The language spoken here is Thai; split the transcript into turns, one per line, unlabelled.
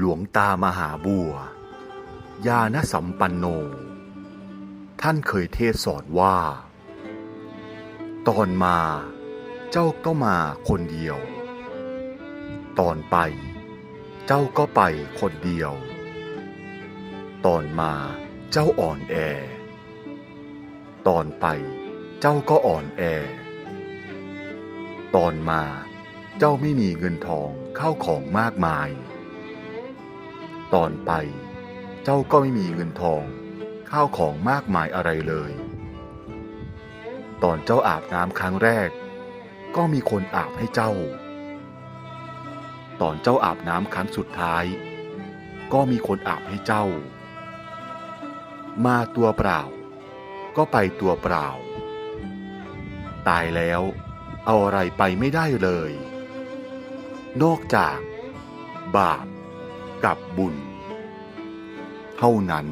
หลวงตามหาบัว ญาณสัมปันโน ท่านเคยเทศสอนว่า ตอนมาเจ้าก็มาคนเดียว ตอนไป เจ้าก็ไปคนเดียว ตอนมาเจ้าอ่อนแอ ตอนไปเจ้าก็อ่อนแอ ตอนมาเจ้าไม่มีเงินทองเข้าของมากมาย ตอนไป เจ้าก็ไม่มีเงินทอง ข้าวของมากมายอะไรเลย ตอนเจ้าอาบน้ำครั้งแรก ก็มีคนอาบให้เจ้า ตอนเจ้าอาบน้ำครั้งสุดท้าย ก็มีคนอาบให้เจ้า มาตัวเปล่า ก็ไปตัวเปล่า ตายแล้ว เอาอะไรไปไม่ได้เลย นอกจาก บาป กับบุญ เท่านั้น